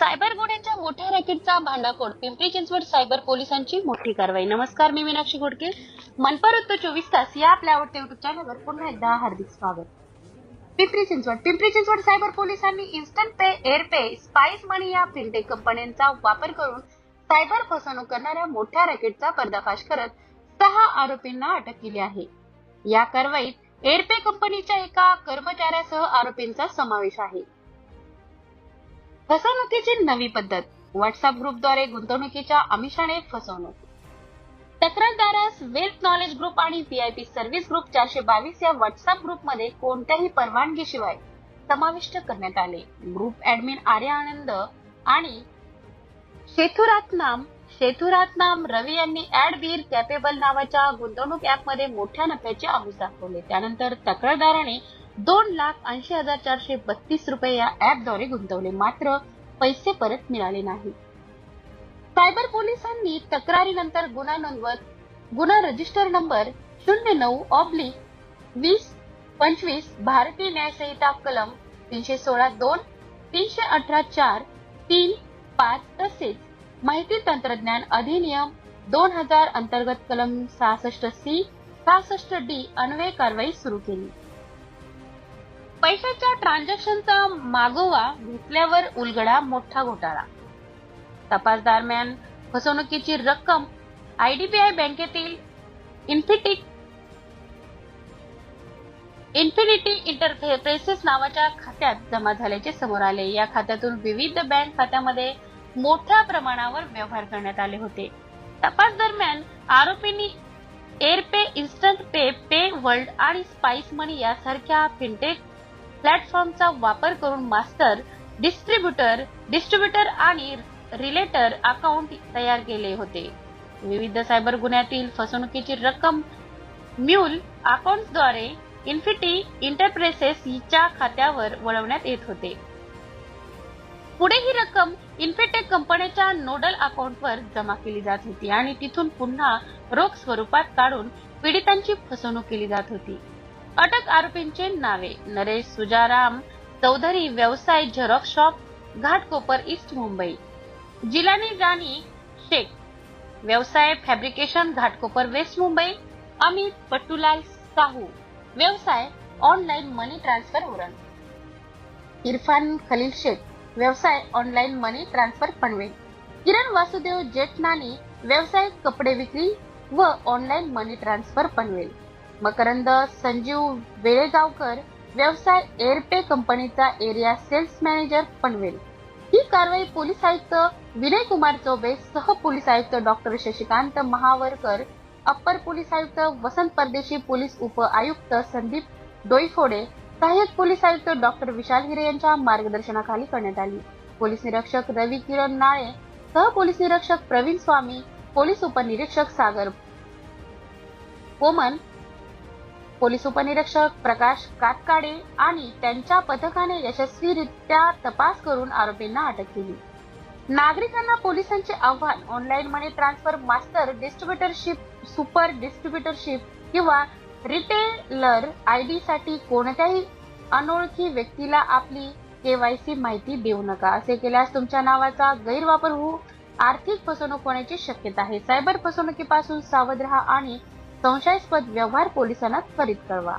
Cyber गुडेंच्या मोठ्या रॅकेटचा भांडाफोड. पिंपरी चिंचवड सायबर पोलिसांची मोठी कारवाई. नमस्कार मी मीनाक्षी घोडके. मनपर उत्तर चोवीस तास या आपल्या आवडत्या युट्यूब चॅनलवर पुन्हा एकदा हार्दिक स्वागत. पिंपरी चिंचवड. पिंपरी चिंचवड सायबर पोलिसांनी Instant Pay Air Pay Spice Money या फिनटेक कंपन्यांचा वापर करून सायबर फसवणूक करणाऱ्या मोठ्या रॅकेटचा पर्दाफाश करत सहा आरोपींना अटक केली आहे. या कारवाईत एअरपे कंपनीच्या एका कर्मचाऱ्यासह आरोपींचा समावेश आहे. फसवणुकीची नवी पद्धत. व्हॉट्सअप ग्रुपद्वारे गुंतवणुकीच्या आमिषाने फसवणूक. तक्रारदारास वेल्थ नॉलेज ग्रुप आणि व्हीआयपी सर्व्हिस ग्रुप चारशे बावीस या व्हॉट्सअप ग्रुपमध्ये कोणत्याही परवानगीशिवाय समाविष्ट करण्यात आले. ग्रुप ऍडमिन आर्या आनंद आणि शेथुरातनाम शेथुरातनाम रवी यांनी ऍड बीर कॅपेबल नावाच्या गुंतवणूक ऍपमध्ये मोठ्या नफ्याचे आमिष दाखवले. त्यानंतर तक्रारदाराने दोन लाख ऐंशी हजार चारशे बत्तीस रुपये या ऍपद्वारे गुंतवले. मात्र पैसे परत मिळाले नाही. सायबर पोलिसांनी तक्रारीनंतर गुन्हा नोंदवत गुन्हा रजिस्टर नंबर शून्य नऊ ऑब्लिक वीस पंचवीस भारतीय न्यायसंहिता कलम तीनशे सोळा दोन तीनशे अठरा चार तीन पाच तसेच माहिती तंत्रज्ञान अधिनियम दोन हजार अंतर्गत कलम सहासष्ट सी सहासष्ट डी अन्वय कारवाई सुरू केली. पैशाच्या ट्रान्झॅक्शनचा मागोवा घेतल्यावर उलगडा मोठा घोटाळा. तपास दरम्यान फसवणुकीची रक्कम आयडीबीआय बँकेतील इन्फिटिक इन्फिनिटी इंटरप्रेसेस नावाच्या खात्यात जमा झाल्याचे समोर आले. या खात्यातून विविध बँक खात्यामध्ये मोठ्या प्रमाणावर व्यवहार करण्यात आले होते. तपास दरम्यान आरोपींनी AirPay Instant Pay Pay World आणि स्पाइस मनी यासारख्या फिनटेक प्लॅटफॉर्मचा वापर करून मास्टर डिस्ट्रीब्युटर डिस्ट्रीब्युटर आणि रिलेटर अकाउंट तयार केले होते. विविध सायबर गुन्ह्यातील फसवणुकीची रक्कम म्यूल अकाउंट्सद्वारे इन्फिटी इंटरप्रेसेस हिच्या खात्यावर वळवण्यात येत होते. पुढे ही रक्कम इन्फिटेक कंपनीच्या नोडल अकाउंटवर जमा केली जात होती आणि तिथून पुन्हा रोख स्वरूपात काढून पीडितांची फसवणूक केली जात होती. अटक आरोपींचे नावे नरेश सुजाराम चौधरी व्यवसाय xerox shop Ghatkopar east Mumbai. Jilani Rani Sheikh व्यवसाय फॅब्रिकेशन घाटकोपर वेस्ट मुंबई अमित पट्टूलाल साहू व्यवसाय online money transfer Uran Irfan Khalil Sheikh व्यवसाय online money transfer Panvel. Kiran Vasudev Jethnani व्यवसाय कपडे विक्री व online money transfer Panvel. Makarand Sanjeev Velegaonkar व्यवसाय एअरपे कंपनीचा area sales manager Panvel. ही कारवाई पोलीस आयुक्त विनय कुमार चौबे सह पोलीस आयुक्त doctor Shashikant Mahavarkar upper police आयुक्त वसंत परदेशी पोलीस उप आयुक्त संदीप डोईफोडे सहाय्यक पोलीस आयुक्त डॉक्टर विशाल हिरे यांच्या मार्गदर्शनाखाली करण्यात आली. पोलीस निरीक्षक रवी किरण नाळे सह पोलीस निरीक्षक प्रवीण स्वामी पोलीस उपनिरीक्षक सागर कोमन पोलीस उपनिरीक्षक प्रकाश कातकाडे आणि त्यांच्या पथकाने यशस्वीरित्या तपास करून आरोपींना अटक केली. नागरिकांना पोलिसांचे आव्हान online money transfer master distributorship super distributorship किंवा रिटेलर आय डी साठी कोणत्याही अनोळखी व्यक्तीला आपली केवायसी माहिती देऊ नका. असे केल्यास तुमच्या नावाचा गैरवापर होऊ आर्थिक फसवणूक होण्याची शक्यता आहे. सायबर फसवणुकीपासून सावध राहा आणि संशयास्पद व्यवहार पोलिसांना त्वरित कळवा.